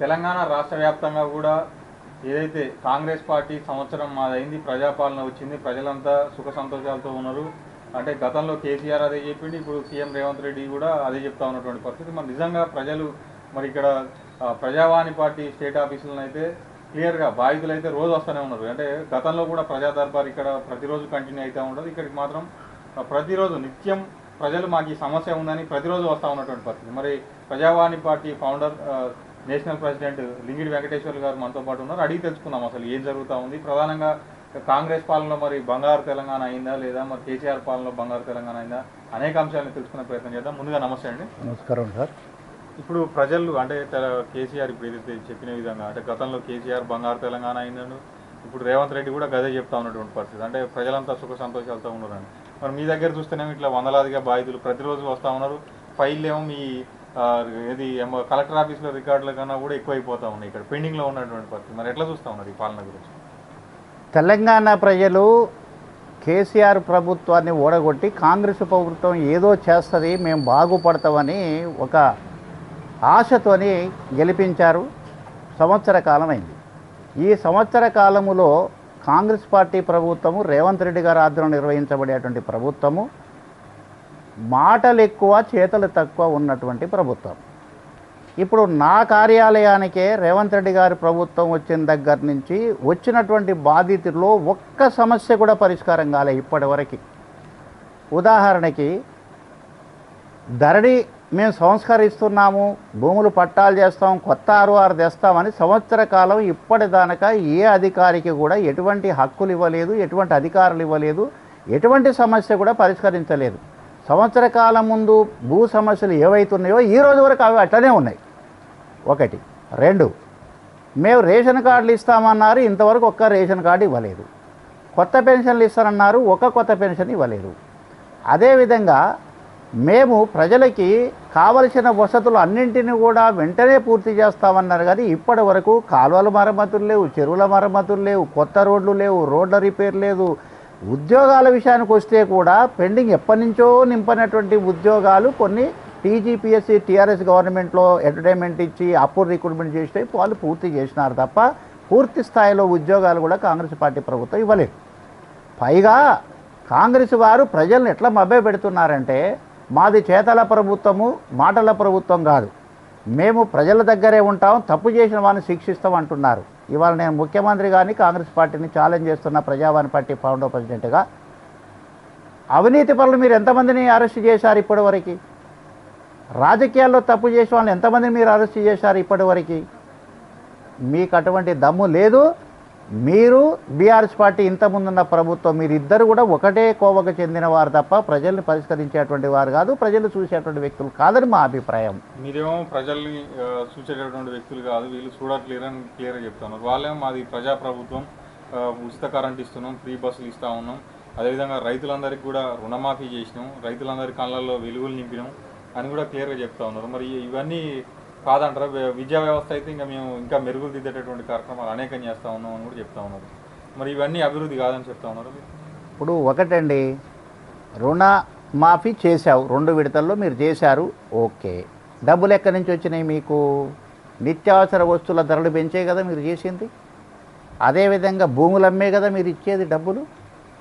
తెలంగాణ రాష్ట్ర వ్యాప్తంగా కూడా ఏదైతే కాంగ్రెస్ పార్టీ సంవత్సరం మాదైంది ప్రజాపాలన వచ్చింది ప్రజలంతా సుఖ సంతోషాలతో ఉన్నారు. అంటే గతంలో కేసీఆర్ అదే చెప్పిండి ఇప్పుడు సీఎం రేవంత్ రెడ్డి కూడా అదే చెప్తా ఉన్నటువంటి పరిస్థితి. మరి నిజంగా ప్రజలు మరి ఇక్కడ ప్రజావాణి పార్టీ స్టేట్ ఆఫీసులను అయితే క్లియర్గా బాధితులు అయితే రోజు వస్తూనే ఉన్నారు. అంటే గతంలో కూడా ప్రజా దర్బార్ ఇక్కడ ప్రతిరోజు కంటిన్యూ అవుతూ ఉండదు. ఇక్కడికి మాత్రం ప్రతిరోజు నిత్యం ప్రజలు మాకు ఈ సమస్య ఉందని ప్రతిరోజు వస్తూ ఉన్నటువంటి పరిస్థితి. మరి Prajavani party founder national president Lingidi Venkateshwar గారు మనతో పాటు ఉన్నారు. అడిగి తెలుసుకుందాం అసలు ఏం జరుగుతూ ఉంది. ప్రధానంగా కాంగ్రెస్ పాలనలో మరి బంగారు తెలంగాణ అయిందా లేదా? మరి కేసీఆర్ పాలనలో బంగారు తెలంగాణ అయిందా? అనేక అంశాలను తెలుసుకునే ప్రయత్నం చేద్దాం. ముందుగా నమస్తే అండి. నమస్కారం సార్. ఇప్పుడు ప్రజలు అంటే కేసీఆర్ ఇప్పుడు ఏదైతే చెప్పిన విధంగా అంటే గతంలో కేసీఆర్ బంగారు తెలంగాణ అయిందను ఇప్పుడు రేవంత్ రెడ్డి కూడా గదే చెప్తా ఉన్నటువంటి పరిస్థితి. అంటే ప్రజలంతా సుఖ సంతోషాలతో ఉన్నారని మరి మీ దగ్గర చూస్తేనేమో ఇట్లా వందలాదిగా బాధితులు ప్రతిరోజు వస్తూ ఉన్నారు. ఫైల్ ఏమో మీ ఏది కలెక్టర్ ఆఫీస్లో రికార్డుల కన్నా కూడా ఎక్కువైపోతా ఉన్నాయి ఇక్కడ. పెండింగ్లో ఉన్నటువంటి పరిస్థితి. మరి ఎట్లా చూస్తూ ఉన్నారు ఈ పాలన గురించి? తెలంగాణ ప్రజలు కేసీఆర్ ప్రభుత్వాన్ని ఓడగొట్టి కాంగ్రెస్ ప్రభుత్వం ఏదో చేస్తుంది మేము బాగుపడతామని ఒక ఆశతోని గెలిపించారు. సంవత్సర కాలం అయింది. ఈ సంవత్సర కాలములో కాంగ్రెస్ పార్టీ ప్రభుత్వము రేవంత్ రెడ్డి గారు ఆధ్వర్యం నిర్వహించబడేటువంటి ప్రభుత్వము మాటలు ఎక్కువ చేతలు తక్కువ ఉన్నటువంటి ప్రభుత్వం. ఇప్పుడు నా కార్యాలయానికే రేవంత్ రెడ్డి గారి ప్రభుత్వం వచ్చిన దగ్గర నుంచి వచ్చినటువంటి బాధితుల్లో ఒక్క సమస్య కూడా పరిష్కారం కాలే ఇప్పటివరకు ఉదాహరణకి ధరణి మేము సంస్కరిస్తున్నాము భూములు పట్టాలు చేస్తాం కొత్త ఆరువారు తెస్తామని సంవత్సర కాలం ఇప్పటిదానక ఏ అధికారికి కూడా ఎటువంటి హక్కులు ఇవ్వలేదు ఎటువంటి అధికారులు ఇవ్వలేదు ఎటువంటి సమస్య కూడా పరిష్కరించలేదు. సంవత్సర కాలం ముందు భూ సమస్యలు ఏవైతున్నాయో ఈ రోజు వరకు అవి అట్లనే ఉన్నాయి. ఒకటి. రెండు. మేము రేషన్ కార్డులు ఇస్తామన్నారు ఇంతవరకు ఒక్క రేషన్ కార్డు ఇవ్వలేదు. కొత్త పెన్షన్లు ఇస్తారన్నారు ఒక కొత్త పెన్షన్ ఇవ్వలేదు. అదేవిధంగా మేము ప్రజలకి కావలసిన వసతులు అన్నింటినీ కూడా వెంటనే పూర్తి చేస్తామన్నారు కానీ ఇప్పటి వరకు కాలువల మరమ్మతులు లేవు చెరువుల మరమ్మతులు లేవు కొత్త రోడ్లు లేవు రోడ్ల రిపేర్ లేదు ఉద్యోగాల విషయానికి వస్తే కూడా పెండింగ్ ఎప్పటి నుంచో నింపనటువంటి ఉద్యోగాలు కొన్ని టీజీపీఎస్సీ టీఆర్ఎస్ గవర్నమెంట్లో ఎంటర్టైన్మెంట్ ఇచ్చి అప్పుడు రిక్రూట్మెంట్ చేస్తే వాళ్ళు పూర్తి చేసినారు తప్ప పూర్తి స్థాయిలో ఉద్యోగాలు కూడా కాంగ్రెస్ పార్టీ ప్రభుత్వం ఇవ్వలేదు. పైగా కాంగ్రెస్ వారు ప్రజల్ని ఎట్లా మభ్య పెడుతున్నారంటే మాది చేతల ప్రభుత్వము మాటల ప్రభుత్వం కాదు. మేము ప్రజల దగ్గరే ఉంటాం తప్పు చేసిన వారిని శిక్షిస్తాం అంటున్నారు. ఇవాళ నేను ముఖ్యమంత్రి కానీ కాంగ్రెస్ పార్టీని ఛాలెంజ్ చేస్తున్న ప్రజావాణి పార్టీ ఫౌండర్ ప్రెసిడెంట్గా అవినీతి పనులు మీరు ఎంతమందిని అరెస్ట్ చేశారు ఇప్పటివరకు? రాజకీయాల్లో తప్పు చేసే వాళ్ళని ఎంతమందిని మీరు అరెస్ట్ చేశారు ఇప్పటివరకు? మీకు అటువంటి దమ్ము లేదు. మీరు బీఆర్ఎస్ పార్టీ ఇంతకుముందున్న ప్రభుత్వం మీరిద్దరు కూడా ఒకటే కోవకు చెందిన వారు తప్ప ప్రజల్ని పరిష్కరించేటువంటి వారు కాదు ప్రజలు చూసేటువంటి వ్యక్తులు కాదని మా అభిప్రాయం. మీరేమో ప్రజల్ని చూసేటటువంటి వ్యక్తులు కాదు వీళ్ళు చూడట్లేరని క్లియర్గా చెప్తున్నారు. వాళ్ళేమో మాది ప్రజా ప్రభుత్వం ఉచిత కరెంట్ ఇస్తున్నాం ఫ్రీ బస్సులు ఇస్తూ ఉన్నాం. అదేవిధంగా రైతులందరికీ కూడా రుణమాఫీ చేసినాం రైతులందరి కళ్ళల్లో వెలుగులు నింపినాం అని కూడా క్లియర్గా చెప్తా ఉన్నారు. మరి ఇవన్నీ కాదంటారా? విద్యా వ్యవస్థ అయితే ఇంకా మేము ఇంకా మెరుగులు దిద్దేటటువంటి కార్యక్రమాలు అనేకం చేస్తా ఉన్నాం అని కూడా చెప్తా ఉన్నారు. మరి ఇవన్నీ అభివృద్ధి కాదని చెప్తా ఉన్నారు ఇప్పుడు ఒకటండి. రుణ మాఫీ చేశావు. రెండు విడతల్లో మీరు చేశారు. ఓకే. డబ్బులు ఎక్కడి నుంచి వచ్చినాయి మీకు? నిత్యావసర వస్తువుల ధరలు పెంచే కదా మీరు చేసింది. అదేవిధంగా భూములు అమ్మే కదా మీరు ఇచ్చేది డబ్బులు.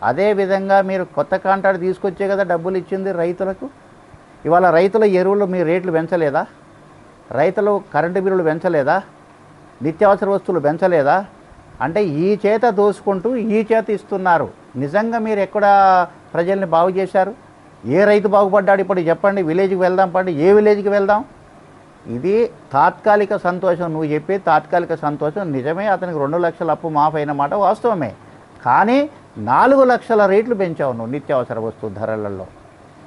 అదేవిధంగా మీరు కొత్త కాంట్రాక్ట్ తీసుకొచ్చే కదా డబ్బులు ఇచ్చింది రైతులకు. ఇవాళ రైతుల ఎరువులు మీ రేట్లు పెంచలేదా? రైతులు కరెంటు బిల్లులు పెంచలేదా? నిత్యావసర వస్తువులు పెంచలేదా? అంటే ఈ చేత దోసుకుంటూ ఈ చేత ఇస్తున్నారు. నిజంగా మీరు ఎక్కడ ప్రజల్ని బాగు చేశారు? ఏ రైతు బాగుపడ్డాడు ఇప్పుడు చెప్పండి. విలేజ్కి వెళ్దాం పండి ఏ విలేజ్కి వెళ్దాం? ఇది తాత్కాలిక సంతోషం. నువ్వు చెప్పే తాత్కాలిక సంతోషం. నిజమే అతనికి రెండు లక్షల అప్పు మాఫ్ అయిన మాట వాస్తవమే. కానీ నాలుగు లక్షల రేట్లు పెంచావు నువ్వు నిత్యావసర వస్తువు ధరలలో.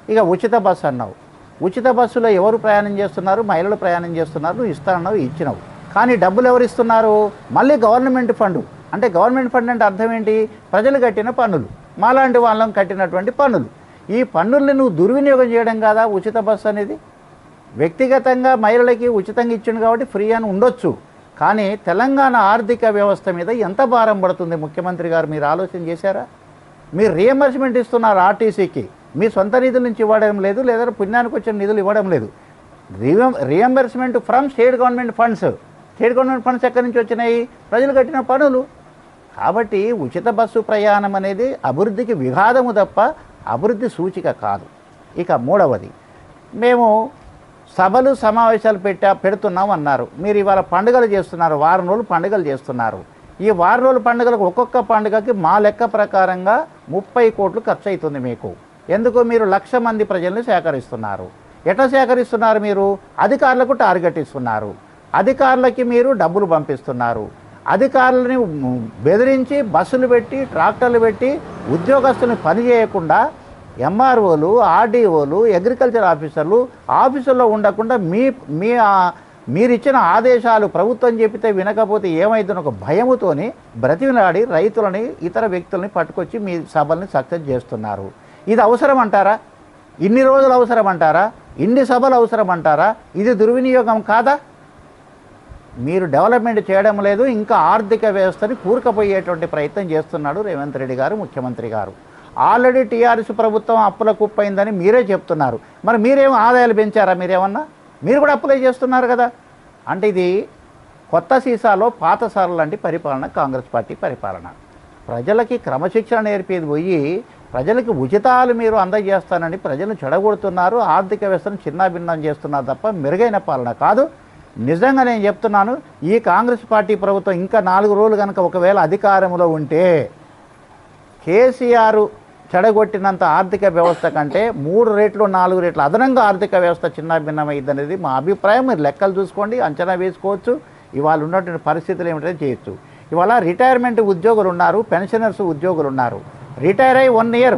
ఇక ఉచిత బస్సు అన్నావు. ఉచిత బస్సులో ఎవరు ప్రయాణం చేస్తున్నారు? మహిళలు ప్రయాణం చేస్తున్నారు నువ్వు ఇస్తానన్నావు ఇచ్చినావు. కానీ డబ్బులు ఎవరు ఇస్తున్నారు? మళ్ళీ గవర్నమెంట్ ఫండ్. అంటే గవర్నమెంట్ ఫండ్ అంటే అర్థం ఏంటి? ప్రజలు కట్టిన పన్నులు. మాలాంటి వాళ్ళం కట్టినటువంటి పన్నులు. ఈ పన్నుల్ని నువ్వు దుర్వినియోగం చేయడం కాదా ఉచిత బస్సు అనేది? వ్యక్తిగతంగా మహిళలకి ఉచితంగా ఇచ్చిండు కాబట్టి ఫ్రీ అని ఉండొచ్చు. కానీ తెలంగాణ ఆర్థిక వ్యవస్థ మీద ఎంత భారం పడుతుంది? ముఖ్యమంత్రి గారు మీరు ఆలోచన చేశారా? మీరు రియంబర్స్మెంట్ ఇస్తున్నారు ఆర్టీసీకి మీ సొంత నిధుల నుంచి ఇవ్వడం లేదు లేదా పుణ్యానికి వచ్చిన నిధులు ఇవ్వడం లేదు. రియం reimbursement from state government funds state government funds ఎక్కడి నుంచి వచ్చినాయి? ప్రజలు కట్టిన పనులు. కాబట్టి ఉచిత బస్సు ప్రయాణం అనేది అభివృద్ధికి విఘాతము తప్ప అభివృద్ధి సూచిక కాదు. ఇక మూడవది మేము సభలు సమావేశాలు పెట్టా పెడుతున్నాం అన్నారు. మీరు ఇవాళ పండుగలు చేస్తున్నారు వారం రోజులు పండుగలు చేస్తున్నారు. ఈ వారం రోజుల పండుగలకు ఒక్కొక్క పండుగకి మా లెక్క ప్రకారంగా ముప్పై కోట్లు ఖర్చు అవుతుంది మీకు. ఎందుకు మీరు లక్ష మంది ప్రజల్ని సేకరిస్తున్నారు? ఎట్లా సేకరిస్తున్నారు మీరు? అధికారులకు టార్గెట్ ఇస్తున్నారు. అధికారులకి మీరు డబ్బులు పంపిస్తున్నారు. అధికారులని బెదిరించి బస్సులు పెట్టి ట్రాక్టర్లు పెట్టి ఉద్యోగస్తుల్ని పని చేయకుండా ఎంఆర్ఓలు ఆర్డీఓలు అగ్రికల్చర్ ఆఫీసర్లు ఆఫీసుల్లో ఉండకుండా మీ మీ మీరిచ్చిన ఆదేశాలు ప్రభుత్వం చెప్పితే వినకపోతే ఏమైందని ఒక భయముతోని బ్రతిమిలాడి రైతులని ఇతర వ్యక్తుల్ని పట్టుకొచ్చి మీ సభల్ని సక్సెస్ చేస్తున్నారు. ఇది అవసరం అంటారా ఇన్ని రోజులు అవసరం అంటారా ఇన్ని సభలు అవసరం అంటారా ఇది దుర్వినియోగం కాదా? మీరు డెవలప్మెంట్ చేయడం లేదు ఇంకా ఆర్థిక వ్యవస్థని కూరుకపోయేటువంటి ప్రయత్నం చేస్తున్నాడు రేవంత్ రెడ్డి గారు ముఖ్యమంత్రి గారు. ఆల్రెడీ టీఆర్ఎస్ ప్రభుత్వం అప్పుల కుప్పైందని మీరే చెప్తున్నారు. మరి మీరేం ఆదాయాలు పెంచారా మీరేమన్నా? మీరు కూడా అప్పులే చేస్తున్నారు కదా. అంటే ఇది కొత్త సీసాలో పాత సార్లు లాంటి పరిపాలన కాంగ్రెస్ పార్టీ పరిపాలన. ప్రజలకి క్రమశిక్షణ నేర్పేది పోయి ప్రజలకు ఉచితాలు మీరు అందజేస్తానని ప్రజలను చెడగొడుతున్నారు ఆర్థిక వ్యవస్థను చిన్నాభిన్నం చేస్తున్నారు తప్ప మెరుగైన పాలన కాదు. నిజంగా నేను చెప్తున్నాను ఈ కాంగ్రెస్ పార్టీ ప్రభుత్వం ఇంకా నాలుగు రోజులు కనుక ఒకవేళ అధికారంలో ఉంటే కేసీఆర్ చెడగొట్టినంత ఆర్థిక వ్యవస్థ కంటే మూడు రేట్లు నాలుగు రేట్లు అదనంగా ఆర్థిక వ్యవస్థ చిన్నాభిన్నమైంది అనేది మా అభిప్రాయం. మీరు లెక్కలు చూసుకోండి అంచనా వేసుకోవచ్చు. ఇవాళ ఉన్నటువంటి పరిస్థితులు ఏమిటో చేయొచ్చు. ఇవాళ రిటైర్మెంట్ ఉద్యోగులు ఉన్నారు పెన్షనర్స్ ఉద్యోగులు ఉన్నారు. రిటైర్ అయ్యి వన్ ఇయర్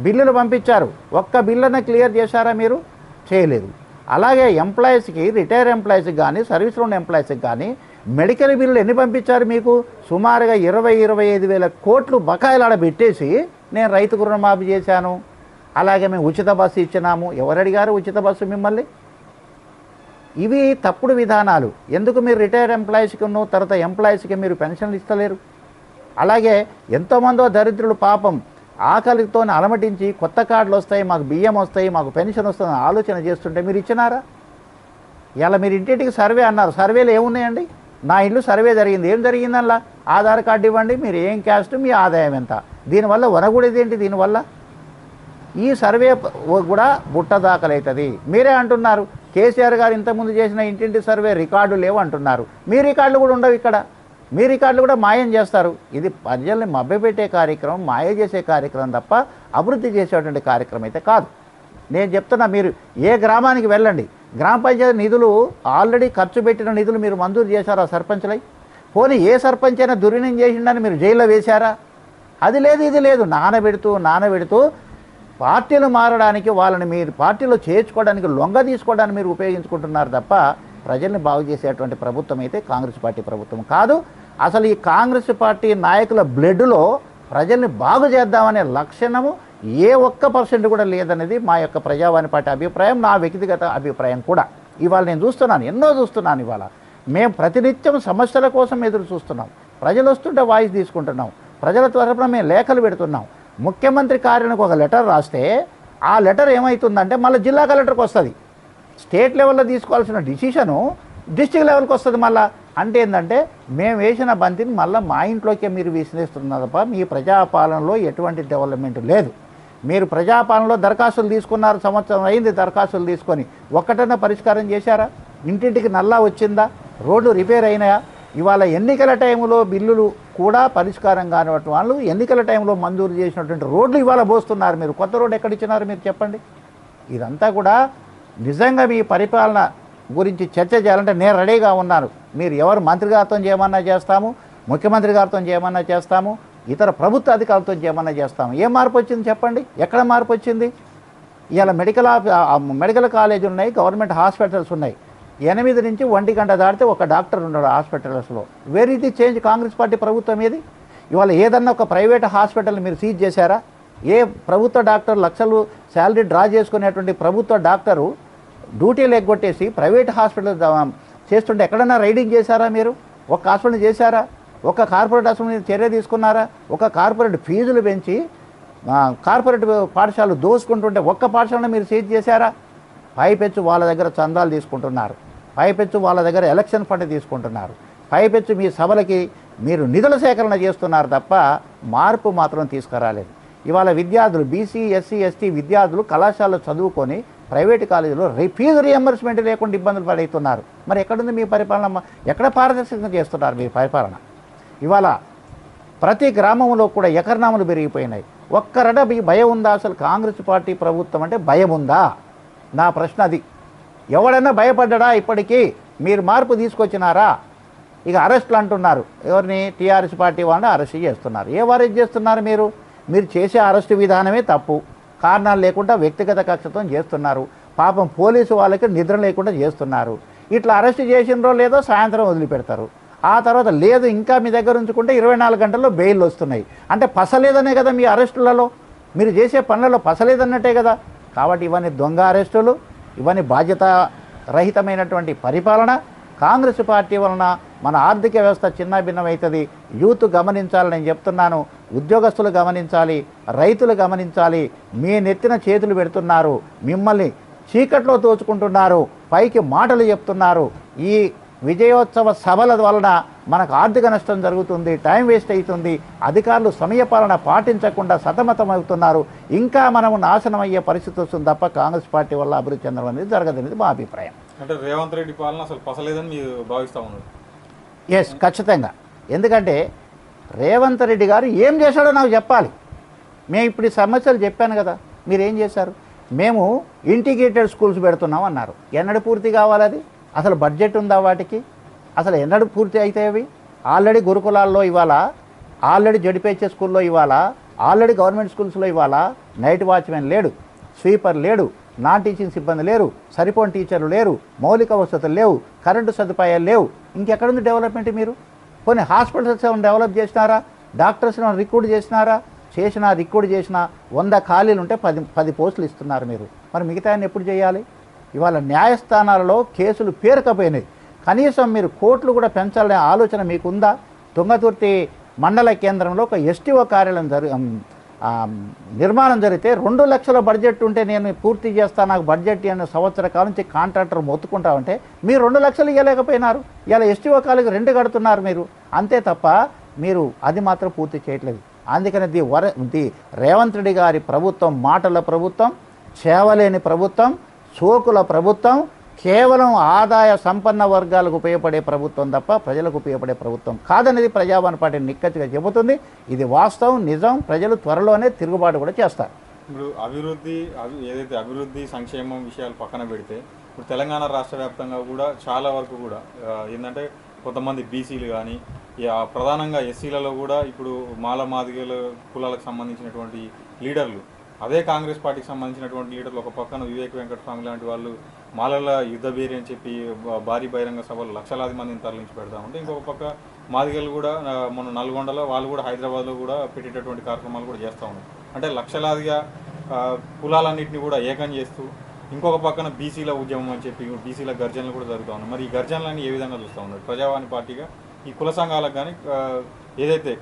బిల్లులు పంపించారు. ఒక్క బిల్లును క్లియర్ చేశారా మీరు? చేయలేదు. అలాగే ఎంప్లాయీస్కి రిటైర్ ఎంప్లాయీస్కి కానీ సర్వీస్లో ఉన్న ఎంప్లాయీస్కి కానీ మెడికల్ బిల్లు ఎన్ని పంపించారు మీకు? సుమారుగా ఇరవై ఇరవై ఐదు వేల కోట్లు బకాయిలు ఆడబెట్టేసి నేను రైతుకు రుణమాఫీ చేశాను. అలాగే మేము ఉచిత బస్సు ఇచ్చినాము. ఎవరు అడిగారు ఉచిత బస్సు మిమ్మల్ని? ఇవి తప్పుడు విధానాలు. ఎందుకు మీరు రిటైర్డ్ ఎంప్లాయీస్కి ఉన్న తర్వాత ఎంప్లాయీస్కి మీరు పెన్షన్లు ఇస్తలేరు? అలాగే ఎంతోమందో దరిద్రులు పాపం ఆకలితో అలమటించి కొత్త కార్డులు వస్తాయి మాకు బియ్యం వస్తాయి మాకు పెన్షన్ వస్తుంది ఆలోచన చేస్తుంటే మీరు ఇచ్చినారా? ఇలా మీరు ఇంటింటికి సర్వే అన్నారు. సర్వేలు ఏమున్నాయండి? నా ఇల్లు సర్వే జరిగింది. ఏం జరిగిందల్లా? ఆధార్ కార్డు ఇవ్వండి మీరు ఏం క్యాస్ట్ మీ ఆదాయం ఎంత? దీనివల్ల వనగూడేది ఏంటి? దీనివల్ల ఈ సర్వే కూడా బుట్ట దాఖలవుతుంది మీరే అంటున్నారు. కేసీఆర్ గారు ఇంతకుముందు చేసిన ఇంటింటి సర్వే రికార్డు లేవు అంటున్నారు. మీ రికార్డులు కూడా ఉండవు ఇక్కడ. మీ రికార్డులు కూడా మాయం చేస్తారు. ఇది ప్రజల్ని మభ్యపెట్టే కార్యక్రమం మాయ చేసే కార్యక్రమం తప్ప అభివృద్ధి చేసేటువంటి కార్యక్రమం అయితే కాదు. నేను చెప్తున్నా మీరు ఏ గ్రామానికి వెళ్ళండి. గ్రామ పంచాయతీ నిధులు ఆల్రెడీ ఖర్చు పెట్టిన నిధులు మీరు మంజూరు చేశారా సర్పంచ్లై? పోనీ ఏ సర్పంచ్ అయినా దుర్వినియోగం చేసిండని మీరు జైల్లో వేశారా? అది లేదు ఇది లేదు. నానబెడుతూ నానబెడుతూ పార్టీలు మారడానికి వాళ్ళని మీరు పార్టీలో చేర్చుకోవడానికి లొంగ తీసుకోవడానికి మీరు ఉపయోగించుకుంటున్నారు తప్ప ప్రజల్ని బాగు చేసేటువంటి ప్రభుత్వం అయితే కాంగ్రెస్ పార్టీ ప్రభుత్వం కాదు. అసలు ఈ కాంగ్రెస్ పార్టీ నాయకుల బ్లడ్లో ప్రజల్ని బాగు చేద్దామనే లక్షణము ఏ ఒక్క పర్సెంట్ కూడా లేదనేది మా యొక్క ప్రజావాణి పార్టీ అభిప్రాయం నా వ్యక్తిగత అభిప్రాయం కూడా. ఇవాళ నేను చూస్తున్నాను ఎన్నో చూస్తున్నాను ఇవాళ. మేము ప్రతినిత్యం సమస్యల కోసం ఎదురు చూస్తున్నాం. ప్రజలు వస్తుంటే వాయిస్ తీసుకుంటున్నాం. ప్రజల తరపున మేము లేఖలు పెడుతున్నాం. ముఖ్యమంత్రి కార్యానికి ఒక లెటర్ రాస్తే ఆ లెటర్ ఏమవుతుందంటే మళ్ళీ జిల్లా కలెక్టర్కి వస్తుంది. స్టేట్ లెవెల్లో తీసుకోవాల్సిన డిసిషను డిస్టిక్ లెవెల్కి వస్తుంది మళ్ళీ. అంటే ఏంటంటే మేము వేసిన బంతిని మళ్ళీ మా ఇంట్లోకే మీరు విసిరేస్తున్నారు తప్ప మీ ప్రజాపాలనలో ఎటువంటి డెవలప్మెంట్ లేదు. మీరు ప్రజాపాలనలో దరఖాస్తులు తీసుకున్నారు సంవత్సరం అయింది దరఖాస్తులు తీసుకొని ఒక్కటన్నా పరిష్కారం చేశారా? ఇంటింటికి నల్లా వచ్చిందా? రోడ్లు రిపేర్ అయినాయా? ఇవాళ ఎన్నికల టైంలో బిల్లులు కూడా పరిష్కారం కానివ్వటం వాళ్ళు ఎన్నికల టైంలో మంజూరు చేసినటువంటి రోడ్లు ఇవాళ పోస్తున్నారు మీరు. కొత్త రోడ్డు ఎక్కడ ఇచ్చినారు మీరు చెప్పండి? ఇదంతా కూడా నిజంగా మీ పరిపాలన గురించి చర్చ చేయాలంటే నేను రెడీగా ఉన్నాను. మీరు ఎవరు మంత్రి గారితో చేయమన్నా చేస్తాము ముఖ్యమంత్రి గారితో చేయమన్నా చేస్తాము ఇతర ప్రభుత్వ అధికారులతో చేయమన్నా చేస్తాము. ఏం మార్పు వచ్చింది చెప్పండి? ఎక్కడ మార్పు వచ్చింది? ఇవాళ మెడికల్ ఆ మెడికల్ కాలేజీలు ఉన్నాయి గవర్నమెంట్ హాస్పిటల్స్ ఉన్నాయి. ఎనిమిది నుంచి ఒంటి గంట దాటితే ఒక డాక్టర్ ఉన్నాడు హాస్పిటల్స్లో. వేర్ ఇది చేంజ్ కాంగ్రెస్ పార్టీ ప్రభుత్వం ఏది? ఇవాళ ఏదన్నా ఒక ప్రైవేట్ హాస్పిటల్ మీరు సీజ్ చేశారా? ఏ ప్రభుత్వ డాక్టర్ లక్షలు శాలరీ డ్రా చేసుకునేటువంటి ప్రభుత్వ డాక్టరు డ్యూటీలు ఎగ్గొట్టేసి ప్రైవేట్ హాస్పిటల్ చేస్తుంటే ఎక్కడన్నా రైడింగ్ చేశారా మీరు? ఒక హాస్పిటల్ చేశారా? ఒక కార్పొరేట్ హాస్పిటల్ చర్య తీసుకున్నారా? ఒక కార్పొరేట్ ఫీజులు పెంచి కార్పొరేట్ పాఠశాలలు దోసుకుంటుంటే ఒక్క పాఠశాలను మీరు సీజ్ చేశారా? పైపెచ్చు వాళ్ళ దగ్గర చందాలు తీసుకుంటున్నారు. పైపెచ్చు వాళ్ళ దగ్గర ఎలక్షన్ ఫండ్ తీసుకుంటున్నారు. పైపెచ్చు మీ సభలకి మీరు నిధుల సేకరణ చేస్తున్నారు తప్ప మార్పు మాత్రం తీసుకురాలేదు. ఇవాళ విద్యార్థులు బీసీ ఎస్సీ ఎస్టీ విద్యార్థులు కళాశాలలో చదువుకొని ప్రైవేట్ కాలేజీలో ఫీజు రియంబర్స్మెంట్ లేకుండా ఇబ్బందులు పడుతున్నారు. మరి ఎక్కడుంది మీ పరిపాలన? ఎక్కడ పారదర్శకంగా చేస్తున్నారు మీ పరిపాలన? ఇవాళ ప్రతి గ్రామంలో కూడా ఎకరనామలు పెరిగిపోయినాయి. ఒక్కరట మీ భయం ఉందా అసలు? కాంగ్రెస్ పార్టీ ప్రభుత్వం అంటే భయం ఉందా? నా ప్రశ్న అది. ఎవడన్నా భయపడ్డా ఇప్పటికీ? మీరు మార్పు తీసుకొచ్చినారా? ఇక అరెస్టులు అంటున్నారు. ఎవరిని? టీఆర్ఎస్ పార్టీ వాళ్ళని అరెస్ట్ చేస్తున్నారు. ఏ అరెస్ట్ చేస్తున్నారు మీరు? మీరు చేసే అరెస్టు విధానమే తప్పు. కారణాలు లేకుండా వ్యక్తిగత కక్షత్వం చేస్తున్నారు. పాపం పోలీసు వాళ్ళకి నిద్ర లేకుండా చేస్తున్నారు. ఇట్లా అరెస్ట్ చేసినరో లేదో సాయంత్రం వదిలిపెడతారు. ఆ తర్వాత లేదు ఇంకా మీ దగ్గర ఉంచుకుంటే ఇరవై నాలుగు గంటల్లో బెయిల్ వస్తున్నాయి. అంటే పసలేదనే కదా మీ అరెస్టులలో? మీరు చేసే పనులలో పసలేదన్నట్టే కదా? కాబట్టి ఇవన్నీ దొంగ అరెస్టులు ఇవన్నీ బాధ్యత రహితమైనటువంటి పరిపాలన కాంగ్రెస్ పార్టీ వలన మన ఆర్థిక వ్యవస్థ చిన్నభిన్నమవుతుంది యూత్ గమనించాలని నేను చెప్తున్నాను. ఉద్యోగస్తులు గమనించాలి. రైతులు గమనించాలి. మీ నెత్తిన చేతులు పెడుతున్నారు. మిమ్మల్ని చీకట్లో దోచుకుంటున్నారు పైకి మాటలు చెప్తున్నారు. ఈ విజయోత్సవ సభల వలన మనకు ఆర్థిక నష్టం జరుగుతుంది. టైం వేస్ట్ అవుతుంది. అధికారులు సమయపాలన పాటించకుండా సతమతమవుతున్నారు. ఇంకా మనము నాశనం అయ్యే పరిస్థితి వస్తుంది తప్ప కాంగ్రెస్ పార్టీ వల్ల అభివృద్ధి చెందడం అనేది జరగదనేది మా అభిప్రాయం. అంటే రేవంత్ రెడ్డి పాలన అసలు పసలేదని మీరు భావిస్తా ఉన్నారు. ఎస్ ఖచ్చితంగా. ఎందుకంటే రేవంత్ రెడ్డి గారు ఏం చేశాడో నాకు చెప్పాలి. మేము ఇప్పుడు ఈ సమస్యలు చెప్పాను కదా మీరు ఏం చేశారు? మేము ఇంటిగ్రేటెడ్ స్కూల్స్ పెడుతున్నాం అన్నారు. ఎన్నడు పూర్తి కావాలి అది? అసలు బడ్జెట్ ఉందా వాటికి? అసలు ఎన్నడు పూర్తి అవుతాయి అవి? ఆల్రెడీ గురుకులాల్లో ఇవాళ ఆల్రెడీ జడిపేచే స్కూల్లో ఇవాళ ఆల్రెడీ గవర్నమెంట్ స్కూల్స్లో ఇవాళ నైట్ వాచ్మెన్ లేడు స్వీపర్ లేడు. నాన్ టీచింగ్ సిబ్బంది లేరు సరిపోని టీచర్లు లేరు మౌలిక వసతులు లేవు కరెంటు సదుపాయాలు లేవు. ఇంకెక్కడుంది డెవలప్మెంట్ మీరు? కొన్ని హాస్పిటల్స్ ఏమైనా డెవలప్ చేసినారా? డాక్టర్స్ ఏమైనా రిక్రూట్ చేసినారా? చేసినా రిక్రూట్ చేసినా వంద ఖాళీలు ఉంటే పది పది పోస్టులు ఇస్తున్నారు మీరు. మరి మిగతా ఎప్పుడు చేయాలి? ఇవాళ న్యాయస్థానాలలో కేసులు పేరుకపోయినాయి. కనీసం మీరు కోర్టులు కూడా పెంచాలనే ఆలోచన మీకుందా? తుంగతుర్తి మండల కేంద్రంలో ఒక ఎస్టీఓ కార్యాలయం జరి నిర్మాణం జరిగితే రెండు లక్షల బడ్జెట్ ఉంటే నేను పూర్తి చేస్తా నాకు బడ్జెట్ అనే సంవత్సర కాలం నుంచి కాంట్రాక్టర్ మొత్తుకుంటా ఉంటే మీరు రెండు లక్షలు ఇవ్వలేకపోయినారు ఇలా ఎస్టీఓ కాలేజీ రెండు కడుతున్నారు మీరు. అంతే తప్ప మీరు అది మాత్రం పూర్తి చేయట్లేదు. అందుకని ది వర ది రేవంత్ రెడ్డి గారి ప్రభుత్వం మాటల ప్రభుత్వం చేవలేని ప్రభుత్వం సోకుల ప్రభుత్వం కేవలం ఆదాయ సంపన్న వర్గాలకు ఉపయోగపడే ప్రభుత్వం తప్ప ప్రజలకు ఉపయోగపడే ప్రభుత్వం కాదనేది ప్రజావాణి పార్టీ నిక్కచ్చిగా చెబుతుంది. ఇది వాస్తవం నిజం. ప్రజలు త్వరలోనే తిరుగుబాటు కూడా చేస్తారు. ఇప్పుడు అభివృద్ధి ఏదైతే అభివృద్ధి సంక్షేమం విషయాలు పక్కన పెడితే ఇప్పుడు తెలంగాణ రాష్ట్ర వ్యాప్తంగా కూడా చాలా వరకు కూడా ఏంటంటే కొంతమంది బీసీలు కానీ ప్రధానంగా ఎస్సీలలో కూడా ఇప్పుడు మాల మాదిగల కులాలకు సంబంధించినటువంటి లీడర్లు అదే కాంగ్రెస్ పార్టీకి సంబంధించినటువంటి లీడర్లు ఒక పక్కన వివేక్ వెంకటస్వామి లాంటి వాళ్ళు మాలల యుద్ధ బేరి అని చెప్పి భారీ బహిరంగ సభలు లక్షలాది మందిని తరలించి పెడతా ఉంటే ఇంకొక పక్క మాదిగలు కూడా మన నల్గొండలో వాళ్ళు కూడా హైదరాబాద్లో కూడా పెట్టేటటువంటి కార్యక్రమాలు కూడా చేస్తూ ఉన్నారు. అంటే లక్షలాదిగా కులాలన్నింటినీ కూడా ఏకం చేస్తూ ఇంకొక పక్కన బీసీల ఉద్యమం అని చెప్పి బీసీల గర్జనలు కూడా జరుగుతూ ఉన్నాయి. మరి ఈ గర్జనలన్నీ ఏ విధంగా చూస్తూ ఉన్నారు? ప్రజావాణి పార్టీగా ఈ కుల సంఘాలకు కానీ ఏదైతే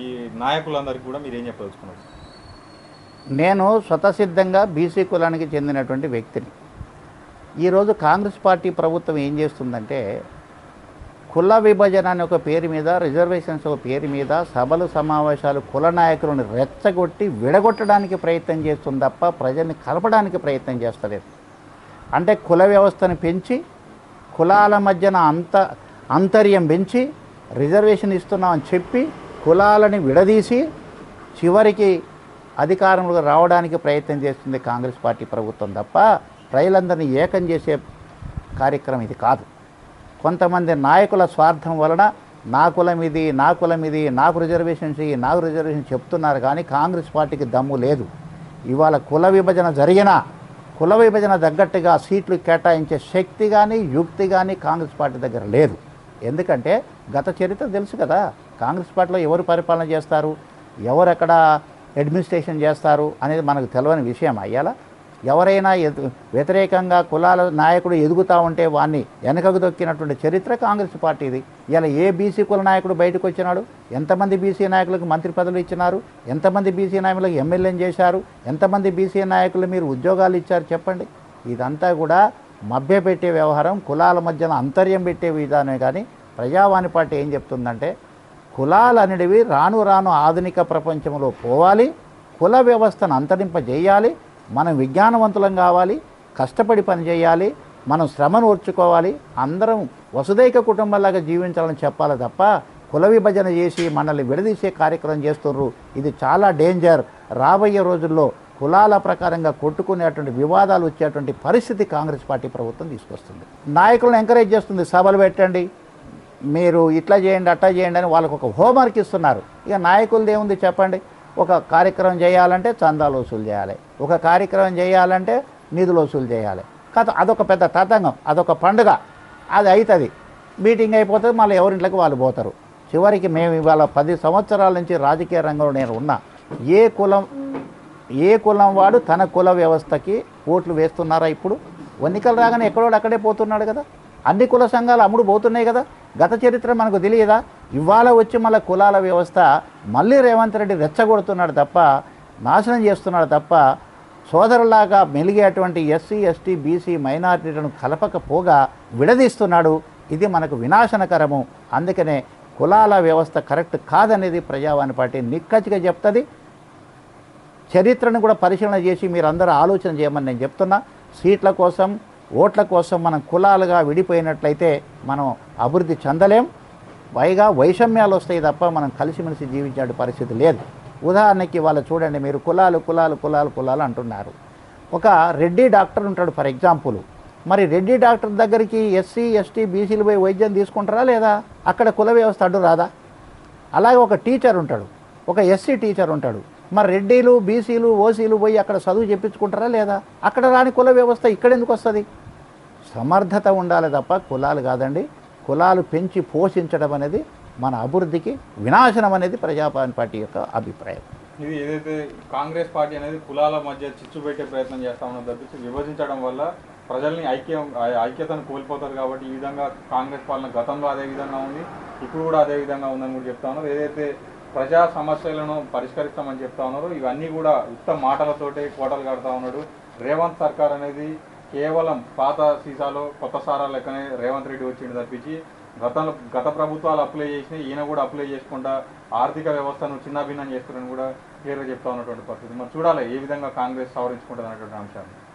ఈ నాయకులందరికీ కూడా మీరు ఏం చెప్పదలుచుకున్నారు? నేను స్వతసిద్ధంగా బీసీ కులానికి చెందినటువంటి వ్యక్తిని. ఈరోజు కాంగ్రెస్ పార్టీ ప్రభుత్వం ఏం చేస్తుందంటే కుల విభజన అనే ఒక పేరు మీద రిజర్వేషన్స్ ఒక పేరు మీద సభలు సమావేశాలు కుల నాయకులను రెచ్చగొట్టి విడగొట్టడానికి ప్రయత్నం చేస్తుంది తప్ప ప్రజల్ని కలపడానికి ప్రయత్నం చేస్తలేదు. అంటే కుల వ్యవస్థను పెంచి కులాల మధ్యన అంత అంతర్యం పెంచి రిజర్వేషన్ ఇస్తున్నామని చెప్పి కులాలని విడదీసి చివరికి అధికారంలో రావడానికి ప్రయత్నం చేస్తుంది కాంగ్రెస్ పార్టీ ప్రభుత్వం తప్ప ప్రజలందరినీ ఏకం చేసే కార్యక్రమం ఇది కాదు. కొంతమంది నాయకుల స్వార్థం వలన నా కులం ఇది నా కులం ఇది నాకు రిజర్వేషన్స్ ఇవి నాకు రిజర్వేషన్ చెప్తున్నారు కానీ కాంగ్రెస్ పార్టీకి దమ్ము లేదు. ఇవాళ కుల విభజన జరిగినా కుల విభజన తగ్గట్టుగా సీట్లు కేటాయించే శక్తి కానీ యుక్తి కానీ కాంగ్రెస్ పార్టీ దగ్గర లేదు. ఎందుకంటే గత చరిత్ర తెలుసు కదా కాంగ్రెస్ పార్టీలో ఎవరు పరిపాలన చేస్తారు ఎవరు ఎక్కడ అడ్మినిస్ట్రేషన్ చేస్తారు అనేది మనకు తెలియని విషయం. అయ్యాలా? ఎవరైనా వ్యతిరేకంగా కులాల నాయకుడు ఎదుగుతూ ఉంటే వాన్ని వెనకకు దొక్కినటువంటి చరిత్ర కాంగ్రెస్ పార్టీది. ఇలా ఏ బీసీ కుల నాయకుడు బయటకు వచ్చినాడు? ఎంతమంది బీసీ నాయకులకు మంత్రి పదవులు ఇచ్చినారు? ఎంతమంది బీసీ నాయకులకు ఎమ్మెల్యేలు చేశారు? ఎంతమంది బీసీ నాయకులు మీరు ఉద్యోగాలు ఇచ్చారు చెప్పండి? ఇదంతా కూడా మభ్యపెట్టే వ్యవహారం కులాల మధ్యన అంతర్యం పెట్టే విధానమే కానీ ప్రజావాణి పార్టీ ఏం చెప్తుందంటే కులాలు అనేవి రాను రాను ఆధునిక ప్రపంచంలో పోవాలి కుల వ్యవస్థను అంతరింపజేయాలి మనం విజ్ఞానవంతులం కావాలి కష్టపడి పని చేయాలి మనం శ్రమను ఓర్చుకోవాలి అందరం వసుదైక కుటుంబంలాగా జీవించాలని చెప్పాలి తప్ప కుల విభజన చేసి మనల్ని విడదీసే కార్యక్రమం చేస్తున్నారు ఇది చాలా డేంజర్ రాబోయే రోజుల్లో కులాల ప్రకారంగా కొట్టుకునేటువంటి వివాదాలు వచ్చేటువంటి పరిస్థితి కాంగ్రెస్ పార్టీ ప్రభుత్వం తీసుకొస్తుంది. నాయకులను ఎంకరేజ్ చేస్తుంది సభలు పెట్టండి మీరు ఇట్లా చేయండి అట్లా చేయండి అని వాళ్ళకు ఒక హోంవర్క్ ఇస్తున్నారు. ఇక నాయకులది ఏముంది చెప్పండి? ఒక కార్యక్రమం చేయాలంటే చందాలు వసూలు చేయాలి. ఒక కార్యక్రమం చేయాలంటే నిధులు వసూలు చేయాలి. కథ అదొక పెద్ద తతంగం అదొక పండుగ. అది అవుతుంది మీటింగ్ అయిపోతుంది మళ్ళీ ఎవరింట్లోకి వాళ్ళు పోతారు. చివరికి మేము ఇవాళ పది సంవత్సరాల నుంచి రాజకీయ రంగంలో నేను ఉన్నా. ఏ కులం ఏ కులం వాడు తన కుల వ్యవస్థకి ఓట్లు వేస్తున్నారా ఇప్పుడు? ఎన్నికలు రాగానే ఎక్కడోడు అక్కడే పోతున్నాడు కదా. అన్ని కుల సంఘాలు అమ్ముడు పోతున్నాయి కదా. గత చరిత్ర మనకు తెలియదా? ఇవాళ వచ్చి మళ్ళీ కులాల వ్యవస్థ మళ్ళీ రేవంత్ రెడ్డి రెచ్చగొడుతున్నాడు తప్ప నాశనం చేస్తున్నాడు తప్ప సోదరులాగా మెలిగేటువంటి ఎస్సీ ఎస్టీ బీసీ మైనారిటీలను కలపకపోగా విడదీస్తున్నాడు. ఇది మనకు వినాశనకరము. అందుకనే కులాల వ్యవస్థ కరెక్ట్ కాదనేది ప్రజావాణి పార్టీ నిక్కచ్చిగా చెప్తుంది. చరిత్రను కూడా పరిశీలన చేసి మీరందరూ ఆలోచన చేయమని నేను చెప్తున్నా. సీట్ల కోసం ఓట్ల కోసం మనం కులాలుగా విడిపోయినట్లయితే మనం అభివృద్ధి చెందలేం. పైగా వైషమ్యాలు వస్తాయి తప్ప మనం కలిసిమెలిసి జీవించే పరిస్థితి లేదు. ఉదాహరణకి వాళ్ళు చూడండి మీరు కులాలు కులాలు కులాలు కులాలు అంటున్నారు. ఒక రెడ్డి డాక్టర్ ఉంటాడు ఫర్ ఎగ్జాంపుల్. మరి రెడ్డి డాక్టర్ దగ్గరికి ఎస్సీ ఎస్టీ బీసీలు పోయి వైద్యం తీసుకుంటారా లేదా? అక్కడ కుల వ్యవస్థ అడ్డు రాదా? అలాగే ఒక టీచర్ ఉంటాడు ఒక ఎస్సీ టీచర్ ఉంటాడు. మరి రెడ్డిలు బీసీలు ఓసీలు పోయి అక్కడ చదువు చెప్పించుకుంటారా లేదా? అక్కడ రాని కుల వ్యవస్థ ఇక్కడ ఎందుకు వస్తుంది? సమర్థత ఉండాలి తప్ప కులాలు కాదండి. కులాలు పెంచి పోషించడం అనేది మన అభివృద్ధికి వినాశనం అనేది ప్రజాపాలన పార్టీ యొక్క అభిప్రాయం. ఇది ఏదైతే కాంగ్రెస్ పార్టీ అనేది కులాల మధ్య చిచ్చు పెట్టే ప్రయత్నం చేస్తామని తప్పించి విభజించడం వల్ల ప్రజల్ని ఐక్యం ఐక్యతను కోల్పోతారు కాబట్టి ఈ విధంగా కాంగ్రెస్ పాలన గతంలో అదే విధంగా ఉంది ఇప్పుడు కూడా అదే విధంగా ఉందని కూడా చెప్తా ఉన్నారు. ఏదైతే ప్రజా సమస్యలను పరిష్కరిస్తామని చెప్తా ఉన్నారు ఇవన్నీ కూడా ఉత్తమ మాటలతోటే కోటలు కడతా ఉన్నాడు. రేవంత్ సర్కార్ అనేది కేవలం పాత సీసాలో కొత్త సారా లెక్కనే రేవంత్ రెడ్డి వచ్చిండు తప్పించి గతంలో గత ప్రభుత్వాలు అప్లై చేసిన ఈయన కూడా అప్లై చేసుకుంటా ఆర్థిక వ్యవస్థను చిన్నాభిన్నం చేస్తారని కూడా క్లియర్గా చెప్తా ఉన్నటువంటి పరిస్థితి. మరి చూడాలి ఏ విధంగా కాంగ్రెస్ సవరించుకుంటుంది అనేటువంటి అంశాన్ని.